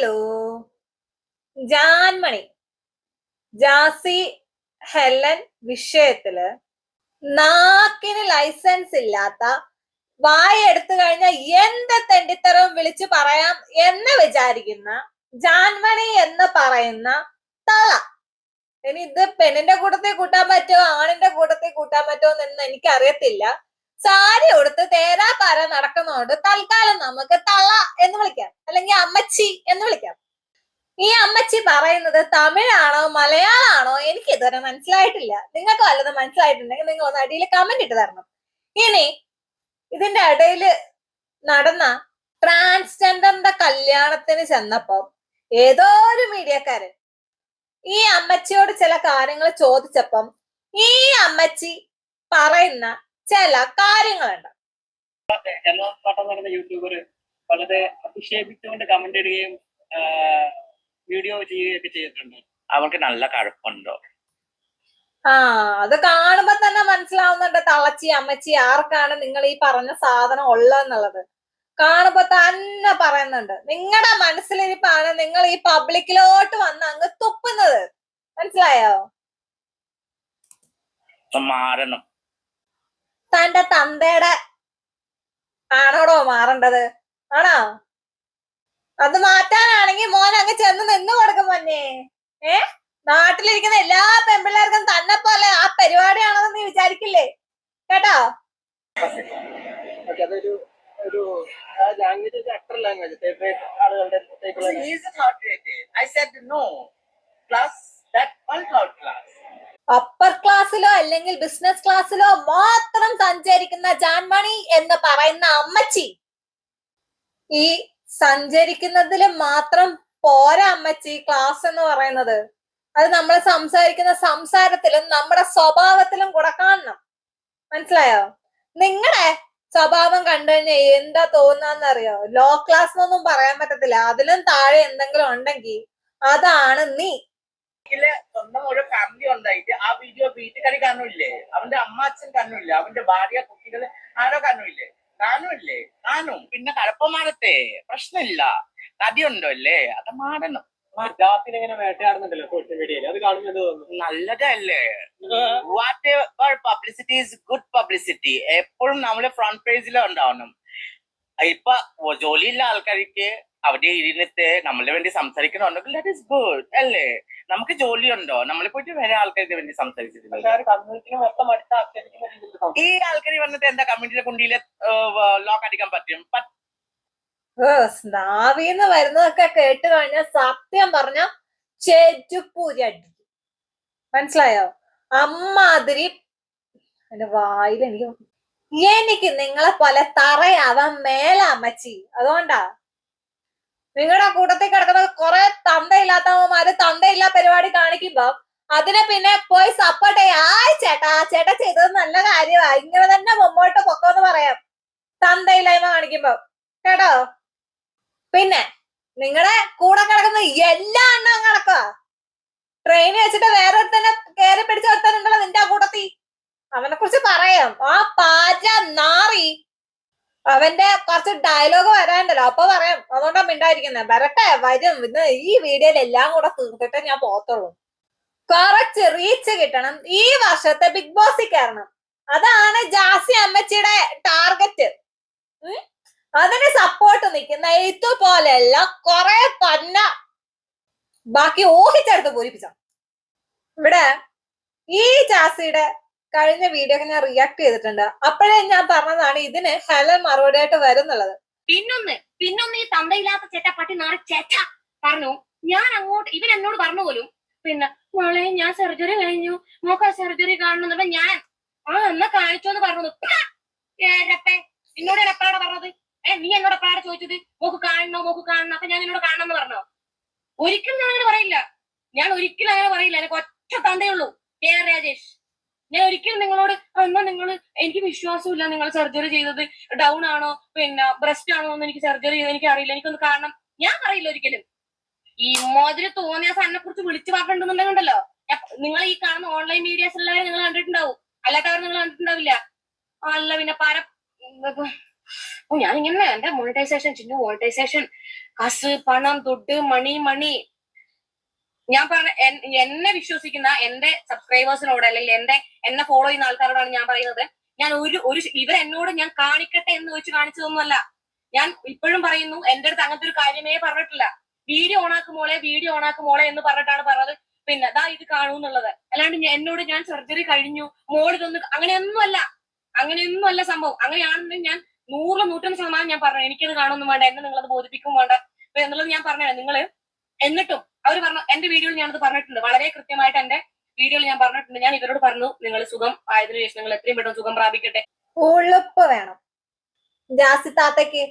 Hello. Jaanmoni. Jassie Helen വിഷയത്തിൽ നാക്കിന് licence ഇല്ലാത്ത വായ എടുത്തു കഴിഞ്ഞാൽ എന്ത് തെണ്ടിത്തരവും വിളിച്ചു പറയാം എന്ന് വിചാരിക്കുന്ന ജാൻമണി എന്ന് പറയുന്ന തള ഇനി ഇത് പെണ്ണിന്റെ കൂട്ടത്തിൽ കൂട്ടാൻ പറ്റുമോ ആണിന്റെ കൂട്ടത്തിൽ കൂട്ടാൻ പറ്റുമോ എന്ന് എനിക്കറിയത്തില്ല. സാരി ഉടുത്ത് തേരാ നടക്കുന്നതുകൊണ്ട് തൽക്കാലം നമുക്ക് തള്ള എന്ന് വിളിക്കാം. അല്ലെങ്കിൽ അമ്മച്ചി എന്ന് വിളിക്കാം. ഈ അമ്മച്ചി പറയുന്നത് തമിഴാണോ മലയാളാണോ? എനിക്ക് ഇതുവരെ മനസ്സിലായിട്ടില്ല. നിങ്ങൾക്ക് വല്ലതും മനസ്സിലായിട്ടുണ്ടെങ്കിൽ നിങ്ങൾ ഒന്ന് അടിയിൽ കമന്റ് ഇട്ട് തരണം. ഇനി ഇതിന്റെ ഇടയിൽ നടന്ന ട്രാൻസ്ജെൻഡറിന്റെ കല്യാണത്തിന് ചെന്നപ്പം ഏതോ ഒരു മീഡിയക്കാരൻ ഈ അമ്മച്ചിയോട് ചില കാര്യങ്ങൾ ചോദിച്ചപ്പം ഈ അമ്മച്ചി പറയുന്ന ചില കാര്യങ്ങളുണ്ട്. നടന്ന യൂട്യൂബർ വളരെ അധിക്ഷേപിച്ചുകൊണ്ട് കമന്റ് ഇടുകയും വീഡിയോ ചെയ്യുകയൊക്കെ ചെയ്തിട്ടുണ്ട്. അവർക്ക് നല്ല കഴപ്പുണ്ടോ? ആ അത് കാണുമ്പോ തന്നെ മനസ്സിലാവുന്നുണ്ട് തളച്ചി അമ്മച്ചി ആർക്കാണ് നിങ്ങൾ ഈ പറഞ്ഞ സാധനം ഉള്ളതെന്നുള്ളത്. കാണുമ്പോ തന്നെ പറയുന്നുണ്ട് നിങ്ങളുടെ മനസ്സിലിരിപ്പാണ് നിങ്ങൾ ഈ പബ്ലിക്കിലോട്ട് വന്ന് അങ്ങ് തുപ്പുന്നത്. മനസ്സിലായോ? മാറണം. തന്റെ തന്തയുടെ ആണോടോ മാറേണ്ടത് ആണോ അത് മാറ്റാനാണെങ്കിൽ മോൻ അങ്ങ് ചെന്ന് നിന്ന് കൊടുക്കും മഞ്ഞേ ഏ നാട്ടിലിരിക്കുന്ന എല്ലാ പെമ്പിള്ളേർക്കും തന്നെ പോലെ ആ പരിപാടിയാണെന്ന് നീ വിചാരിക്കില്ലേ കേട്ടോ ഒരു ലാംഗ്വേജ് അക്ടർ ലാംഗ്വേജ് ആളുകളുടെ. I said no. Class, that one cloud class. Upper ക്ലാസ്സിലോ അല്ലെങ്കിൽ ബിസിനസ് ക്ലാസ്സിലോ മാത്രം സഞ്ചരിക്കുന്ന ജാൻമണി എന്ന് പറയുന്ന അമ്മച്ചി. ഈ സഞ്ചരിക്കുന്നതിൽ മാത്രം പോരാ അമ്മച്ചി ക്ലാസ് എന്ന് പറയുന്നത്. അത് നമ്മൾ സംസാരിക്കുന്ന സംസാരത്തിലും നമ്മുടെ സ്വഭാവത്തിലും കൂടെ കാണണം. മനസ്സിലായോ? നിങ്ങളെ സ്വഭാവം കണ്ടു കഴിഞ്ഞാൽ എന്താ തോന്നാന്നറിയോ? ലോ ക്ലാസ് എന്നൊന്നും പറയാൻ പറ്റത്തില്ല. അതിലും താഴെ എന്തെങ്കിലും ഉണ്ടെങ്കിൽ അതാണ് നീ. ഇതിൽ സ്വന്തം ഒരു ഫാമിലി ഉണ്ടായിട്ട് ആ വീഡിയോ വീട്ടുകാരി കാണൂല്ലേ അവന്റെ അമ്മ അച്ഛൻ കാണൂല്ലേ അവന്റെ ഭാര്യ കുട്ടികൾ ആരോ കാണൂല്ലേ കാണൂല്ലേ കാണും. പിന്നെ കഴപ്പം മാറട്ടെ പ്രശ്നമില്ല. കടിയുണ്ടോ അല്ലേ? അത് മാറണം. ജാസിനെ ഇങ്ങനെ വേട്ടയാടുന്നുണ്ടല്ലോ സോഷ്യൽ മീഡിയയിൽ അത് കാണുമ്പോൾ തോന്നുന്നു നല്ലതല്ലേ? Whatever publicity is good publicity എപ്പോഴും നമ്മൾ ഫ്രണ്ട് പേജിൽ ഉണ്ടാവണം. ഇപ്പൊ ജോലിയുള്ള ആൾക്കാർക്ക്. അവിടെ ഇരുന്നിട്ട് നമ്മളെ വേണ്ടി സംസാരിക്കണമെങ്കിൽ ദാറ്റ് ഇസ് ഗുഡ് അല്ലേ? നമുക്ക് ജോലിയുണ്ടോ? നമ്മളെ പോയിട്ട് വേറെ ആൾക്കാർക്ക് വേണ്ടി സംസാരിച്ചിട്ടുണ്ട്. ഈ ആൾക്കാർ വന്നിട്ട് എന്താ? കമ്മ്യൂണിറ്റിയുടെ കുണ്ടിയിലെ ലോക്ക് അടിക്കാൻ പറ്റും. സ്നാവിന്ന് നാവിന്ന് വരുന്നതൊക്കെ കേട്ട് കഴിഞ്ഞാൽ സത്യം പറഞ്ഞ ചെറ്റുപൂരി അടിക്കും മനസ്സിലായോ? അമ്മാതിരി എന്റെ വായിൽ എനിക്ക് എനിക്ക് നിങ്ങളെ പോലെ തറയാവാൻ മേല അമ്മച്ചി. അതുകൊണ്ടാ നിങ്ങളുടെ കൂട്ടത്തിൽ കിടക്കുന്ന കുറെ തന്തയില്ലാത്തവന്മാര് തന്തയില്ലാ പരിപാടി കാണിക്കുമ്പോ അതിനെ പിന്നെ പോയി സപ്പോർട്ട് ചെയ്യാം. ആ ചേട്ടാ ചേട്ടാ ചെയ്തത് നല്ല കാര്യമാ ഇങ്ങനെ തന്നെ മുമ്പോട്ട് പൊക്കോന്ന് പറയാം. തന്തയില്ലായ്മ കാണിക്കുമ്പോ. കേട്ടോ? പിന്നെ നിങ്ങളുടെ കൂടെ കിടക്കുന്ന എല്ലാ എണ്ണവും കിടക്കുക ട്രെയിൻ വെച്ചിട്ട് വേറെ തന്നെ കയറി പിടിച്ച ഒരുത്തനുണ്ടല്ലോ നിന്റെ ആ കൂട്ടത്തി അവനെ കുറിച്ച് പറയാം. ആ പാറ്റ നാറി അവന്റെ കുറച്ച് ഡയലോഗ് വരാണ്ടല്ലോ. അപ്പൊ പറയാം അതുകൊണ്ടാ മിണ്ടായിരിക്കുന്നത് വരട്ടെ വരും. ഇന്ന് ഈ വീഡിയോയിൽ എല്ലാം കൂടെ തീർത്തിട്ടേ ഞാൻ പോത്തുള്ളൂ കുറച്ച് റീച്ച് കിട്ടണം. ഈ വർഷത്തെ ബിഗ് ബോസിൽ കയറണം. അതാണ് ജാസി അമ്മച്ചിയുടെ ടാർഗറ്റ് അതിന് സപ്പോർട്ട് നിൽക്കുന്ന ഇതുപോലെയല്ല കുറെ പന്ന ബാക്കി ഊഹിച്ചെടുത്ത് പൂരിപ്പിച്ച. ഇവിടെ ഈ ജാസിയുടെ കഴിഞ്ഞ വീഡിയോ ഞാൻ റിയാക്ട് ചെയ്തിട്ടുണ്ട്. അപ്പോഴേ ഞാൻ പറഞ്ഞതാണ് ഇതിന് ഹെലൻ ആയിട്ട് വരുന്നുള്ളത്. പിന്നൊന്ന് പിന്നൊന്ന് ഈ തന്തയില്ലാത്ത ചേട്ടപ്പട്ടി നാളെ ചേച്ച പറഞ്ഞു. ഞാൻ അങ്ങോട്ട് ഇവൻ എന്നോട് പറഞ്ഞു പോലും പിന്നെ മോളെ ഞാൻ സർജറി കഴിഞ്ഞു. മോക്ക സർജറി കാണുന്നുണ്ട് ഞാൻ ആ എന്നാ കാണിച്ചോന്ന് പറഞ്ഞു ഏരപ്പേ എന്നോട് പറഞ്ഞത്? ഏ നീ എന്നോട് എപ്പോഴാണ് ചോദിച്ചത്? മോക്ക് കാണണോ മോക്ക് കാണണം? അപ്പൊ ഞാൻ എന്നോട് കാണണം എന്ന് പറഞ്ഞോ? ഒരിക്കലും ഞാൻ അങ്ങനെ പറയില്ല. ഞാൻ ഒരിക്കലും അങ്ങനെ പറയില്ല. എനിക്ക് ഒറ്റ തന്തേ ഉള്ളൂ. കെ രാജേഷ്. ഞാൻ ഒരിക്കലും നിങ്ങളോട് "ആ, എന്നാ നിങ്ങൾ എനിക്ക് വിശ്വാസമില്ല നിങ്ങൾ സർജറി ചെയ്തത്. ഡൗൺ ആണോ പിന്നെ ബ്രസ്റ്റ് ആണോ എന്ന് എനിക്ക് സർജറി ചെയ്ത് എനിക്ക് അറിയില്ല. എനിക്കൊന്ന് കാണണം. ഞാൻ പറയില്ല ഒരിക്കലും. ഈ ഇമ്മാതിരി തോന്നിയ സാറിനെ കുറിച്ച് വിളിച്ചു പറഞ്ഞിട്ടുണ്ടെന്നുണ്ടല്ലോ നിങ്ങൾ ഈ കാണുന്ന ഓൺലൈൻ മീഡിയാസ് എല്ലാവരും നിങ്ങൾ കണ്ടിട്ടുണ്ടാവും. അല്ലാത്തവർ നിങ്ങൾ കണ്ടിട്ടുണ്ടാവില്ല. അല്ല പിന്നെ പര ഞാൻ ഞാനിങ്ങനെ എന്റെ മോണിറ്റൈസേഷൻ ചിന്നു മോണിറ്റൈസേഷൻ കസ് പണം തൊട്ട് മണി മണി ഞാൻ പറഞ്ഞ എന്നെ വിശ്വസിക്കുന്ന എന്റെ സബ്സ്ക്രൈബേഴ്സിനോട് അല്ലെങ്കിൽ എന്റെ എന്നെ ഫോളോ ചെയ്യുന്ന ആൾക്കാരോടാണ് ഞാൻ പറയുന്നത്. ഞാൻ ഒരു ഒരു ഇവരെന്നോട് ഞാൻ കാണിക്കട്ടെ എന്ന് വെച്ച് കാണിച്ചതൊന്നുമല്ല. ഞാൻ ഇപ്പോഴും പറയുന്നു എന്റെ അടുത്ത് അങ്ങനത്തെ ഒരു കാര്യമേ പറഞ്ഞിട്ടില്ല. വീഡിയോ ഓണാക്കും മോളെ വീഡിയോ ഓണാക്കും മോളെ എന്ന് പറഞ്ഞിട്ടാണ് പറഞ്ഞത്. പിന്നെ ദാ ഇത് കാണൂ എന്നുള്ളത്. അല്ലാണ്ട് എന്നോട് ഞാൻ സർജറി കഴിഞ്ഞു മോൾ ഇതൊന്ന് അങ്ങനെയൊന്നുമല്ല. അങ്ങനെയൊന്നുമല്ല സംഭവം. അങ്ങനെയാണെന്നുണ്ടെങ്കിൽ ഞാൻ നൂറിൽ നൂറ്റൊന്ന് ശതമാനം ഞാൻ പറഞ്ഞു. എനിക്കത് കാണുമെന്നും വേണ്ട എന്നെ നിങ്ങളത് ബോധിപ്പിക്കും വേണ്ട. എന്നുള്ളത് ഞാൻ പറഞ്ഞു നിങ്ങൾ എന്നിട്ടും അവർ പറഞ്ഞു എന്റെ വീഡിയോയിൽ ഞാനത് പറഞ്ഞിട്ടുണ്ട്. വളരെ കൃത്യമായിട്ട് എന്റെ വീഡിയോയിൽ ഞാൻ പറഞ്ഞിട്ടുണ്ട്. ഞാൻ ഇവരോട് പറഞ്ഞു നിങ്ങൾ സുഖം ആയതിനു ശേഷം നിങ്ങൾ എത്രയും പെട്ടെന്ന് സുഖം പ്രാപിക്കട്ടെ. ഉളുപ്പ് വേണം. ജാസി താത്തയ്ക്ക്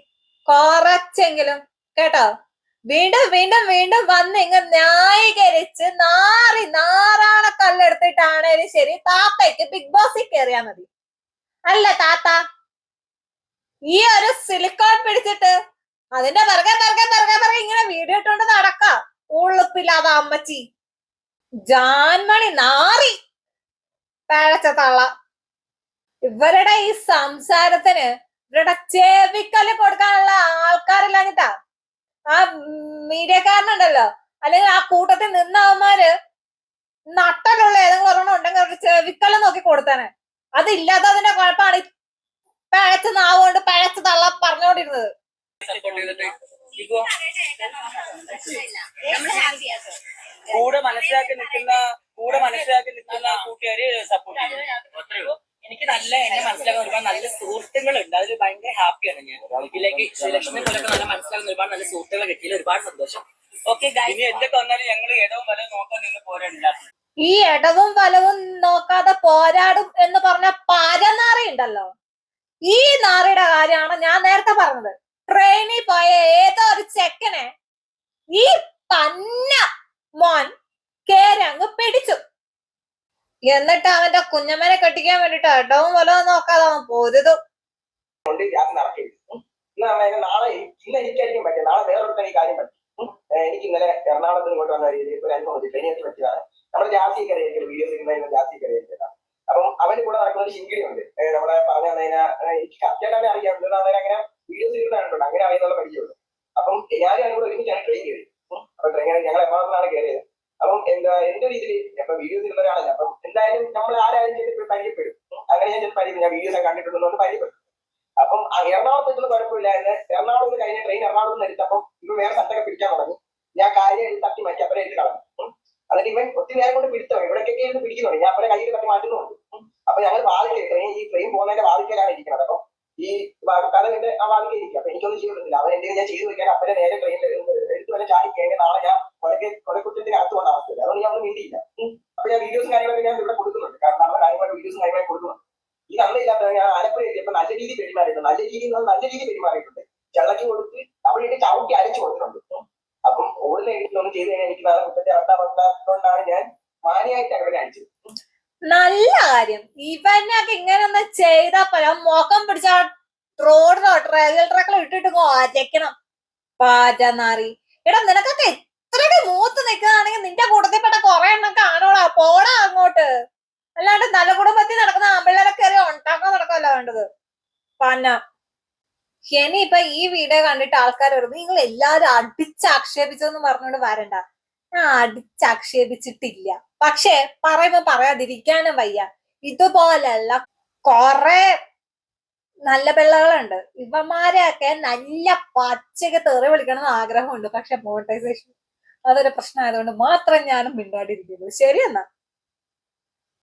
കുറച്ചെങ്കിലും കേട്ടോ? വീണ്ടും വീണ്ടും വീണ്ടും വന്ന് ഇങ്ങ് ന്യായീകരിച്ച് നാറി നാറാണ കല്ലെടുത്തിട്ടാണേലും ശരി താത്തയ്ക്ക് ബിഗ് ബോസിൽ കയറിയാ മതി. അല്ല താത്ത. ഈ ഒരു സിലിക്കോൺ പിടിച്ചിട്ട് അതിന്റെ പിറകെ പിറകെ പിറകെ പിറകെ ഇങ്ങനെ വീഡിയോ ഇട്ടുകൊണ്ട് നടക്ക. ഉളുപ്പില്ലാതെ അമ്മച്ചി. ജാൻമണി നാറി. പേഴച്ച തള്ള. ഇവരുടെ ഈ സംസാരത്തിന് ഇവരുടെ ചെവിക്കൽ കൊടുക്കാനുള്ള ആൾക്കാരില്ലാഞ്ഞിട്ടാ ആ മീഡിയക്കാരനുണ്ടല്ലോ. അല്ലെങ്കിൽ ആ കൂട്ടത്തിൽ നിന്നവന്മാര് നട്ടലുള്ള ഏതെങ്കിലും ഒരെണ്ണം ഉണ്ടെങ്കിൽ അവരുടെ ചെവിക്കൽ നോക്കി കൊടുത്തേനെ. അതില്ലാതെ അതിന്റെ കുഴപ്പമാണ് പഴച്ച നാവ് കൊണ്ട് പഴച്ച തള്ള പറഞ്ഞുകൊണ്ടിരുന്നത്. കൂടെ മനസ്സിലാക്കി നിൽക്കുന്ന കൂടെ മനസ്സിലാക്കി നിൽക്കുന്ന കൂട്ടുകാര് സപ്പോർട്ട് ചെയ്യും. എനിക്ക് നല്ല എന്നെ മനസ്സിലാക്കാൻ ഒരുപാട് നല്ല സുഹൃത്തുക്കളുണ്ട്. അതിൽ ഭയങ്കര ഹാപ്പിയാണ് ഞാൻ. ഇതിലേക്ക് ലക്ഷ്മി പോലൊക്കെ നല്ല മനസ്സിലാക്കുന്ന ഒരുപാട് നല്ല സുഹൃത്തുക്കളെ കിട്ടിയതിൽ ഒരുപാട് സന്തോഷം. ഓക്കെ ഇനി എന്തൊക്കെ വന്നാലും ഞങ്ങൾ ഇടവും വലവും നോക്കാൻ നിന്ന് പോരണ്ട ഈ ഇടവും വലവും നോക്കാതെ പോരാടും എന്ന് പറഞ്ഞ പരനാറി ഉണ്ടല്ലോ. ഈ നാറിയുടെ കാര്യമാണ് ഞാൻ നേരത്തെ പറഞ്ഞത്. ട്രെയിനിൽ പോയ ഏതോ ഒരു ചെക്കനെ ഈ പന്ന മോൻ കേരങ്ങ് പിടിച്ചു. എന്നിട്ട് അവന്റെ കുഞ്ഞമ്മനെ കെട്ടിക്കാൻ വേണ്ടിട്ട് ഇടവും വലവും നോക്കാതെ അവൻ പോരുതു. നാളെ നാളെ എനിക്ക് ഇന്നലെ എറണാകുളത്ത് ഇങ്ങോട്ട് വന്ന രീതിയിൽ ഒരു അനുഭവം പറ്റി ട്രെയിനിൽ പറ്റിയതാണ്. നമ്മുടെ ജാസി കരയിരിക്കും വീഡിയോസ് ഇടുന്നതിന് ജാസി കരയിരിക്കാം അപ്പം അവന്റെ കൂടെ നടക്കുന്ന ഒരു ഉണ്ട്. നമ്മളെ പറഞ്ഞു തന്നതിനാ എനിക്ക് കറക്റ്റായിട്ട് അറിയാം. അങ്ങനെ വീഡിയോസ് ഇടുന്നുണ്ട് അങ്ങനെ അറിയുന്നുള്ള പരിചയമുണ്ട് അപ്പം ഞാനും അതിനോട് ഒരുമിച്ചാണ് ട്രെയിൻ കയറി അപ്പൊ ട്രെയിൻ ഞങ്ങൾ എറണാകുളത്താണ് കയറിയത് അപ്പം എന്താ എന്റെ രീതിയിൽ ഇപ്പൊ വീഡിയോസ് ഒരാളല്ല. അപ്പം എന്തായാലും നമ്മൾ ആരായാലും ചിലപ്പോൾ പരിചയപ്പെടും. അങ്ങനെ ഞാൻ പരിചയം ഞാൻ വീഡിയോസ് കണ്ടിട്ടുണ്ടെന്ന് പരിചയപ്പെടും. അപ്പം എറണാകുളത്ത് എത്തുന്ന കുഴപ്പമില്ലായിരുന്നു എറണാകുളത്ത് കഴിഞ്ഞ ട്രെയിൻ എറണാകുളത്ത് നിന്ന് എടുത്തപ്പം ഇവ വേറെ സ്ഥലത്തൊക്കെ പിടിക്കാൻ തുടങ്ങി. ഞാൻ കാര്യം തട്ടി മാറ്റി. അപ്പനെ എടുത്ത് കളഞ്ഞു. അതായത് ഇവൻ ഒത്തിരി നേരം കൊണ്ട് പിടിത്തോ ഇവിടേക്കൊക്കെ ഇരുന്ന് പിടിക്കുന്നുണ്ട്. ഞാൻ അപ്പനെ കയ്യിൽ തട്ടി മാറ്റുന്നുണ്ട്. അപ്പൊ ഞങ്ങൾ ബാധിക്കും ഈ ട്രെയിൻ പോകുന്നതിന്റെ ബാധിക്കലാണ് ഇരിക്കുന്നത്. അപ്പൊ ഈ കഥകിന്റെ ആ വാതിക്കൽ ഇരിക്കും അപ്പൊ എനിക്കൊന്നും ചെയ്തിട്ടില്ല അവൻ എന്തെങ്കിലും ഞാൻ ചെയ്തു വെക്കാൻ അപ്പനെ നേരെ ട്രെയിനിൽ എടുത്ത് വരെ ചാടി കഴിഞ്ഞ നാളെ ഞാൻ കൊലക്കെ കൊലക്കുറ്റത്തിന് അകത്ത് വന്ന അവസ്ഥയില്ല അതുകൊണ്ട് ഞാൻ ഒന്നും മിണ്ടിയില്ല ഉം. അപ്പൊ ഞാൻ വീഡിയോസും കാര്യങ്ങളൊക്കെ ഞാൻ ഇവിടെ കൊടുക്കുന്നുണ്ട്. കാരണം നമ്മുടെ കാര്യമായിട്ട് വീഡിയോസും കാര്യങ്ങളൊക്കെ കൊടുക്കുന്നുണ്ട്. ഈ നമ്മളില്ലാത്ത ഞാൻ ആലപ്പുഴ എത്തിയപ്പോ നല്ല രീതി പെരുമാറിയിട്ടുണ്ട്. നല്ല രീതിയിൽ നല്ല രീതി പെരുമാറിയിട്ടുണ്ട്. ചള്ളക്ക് കൊടുത്ത് അവിടെ ഇട്ട് ചവിട്ടി അരച്ചു കൊടുത്തിട്ടുണ്ട്. അപ്പം ഓടുന്ന എഴുതിയൊന്നും ചെയ്ത് കഴിഞ്ഞാൽ എനിക്ക് നാളെ കുറ്റത്തെ കൊണ്ടാണ് ഞാൻ മാനിയായിട്ട് അവരെ അടിച്ചത് നല്ല കാര്യം. ഇവനൊക്കെ ഇങ്ങനെ ഒന്ന് ചെയ്താ പോലെ മുഖം പിടിച്ച റോഡിലോ റെയിൽ ട്രക്കിലോ ഇട്ടിട്ട് അരയ്ക്കണം. പാറ്റനാറി എടാ നിനക്കൊക്കെ ഇത്രയൊക്കെ മൂത്ത് നിൽക്കുന്നതാണെങ്കിൽ നിന്റെ കൂട്ടത്തിൽപ്പെട്ട കുറെ എണ്ണം കാണോളാ പോടാ അങ്ങോട്ട്. അല്ലാണ്ട് നല്ല കുടുംബത്തിൽ നടക്കുന്ന ആമ്പിള്ളേരെ കയറി ഉണ്ടാക്കാൻ നടക്കല്ല വേണ്ടത്. പന്ന. ഇനിയിപ്പൊ ഈ വീഡിയോ കണ്ടിട്ട് ആൾക്കാർ പറഞ്ഞു നിങ്ങൾ എല്ലാരും അടിച്ചാക്ഷേപിച്ചെന്ന് പറഞ്ഞുകൊണ്ട് വരണ്ട. അടിച്ചാക്ഷേപിച്ചിട്ടില്ല. പക്ഷേ പറയുമ്പോ പറയാതിരിക്കാനും വയ്യ. ഇതുപോലെയുള്ള കൊറേ നല്ല പിള്ളകളുണ്ട് ഇവന്മാരെയൊക്കെ നല്ല പച്ചക്ക് തെറി വിളിക്കണം എന്ന് ആഗ്രഹമുണ്ട്. പക്ഷെ മോണിറ്റൈസേഷൻ അതൊരു പ്രശ്നമായതുകൊണ്ട് മാത്രം ഞാനും മിണ്ടാടിയിരിക്കുന്നു ശരിയെന്നാ.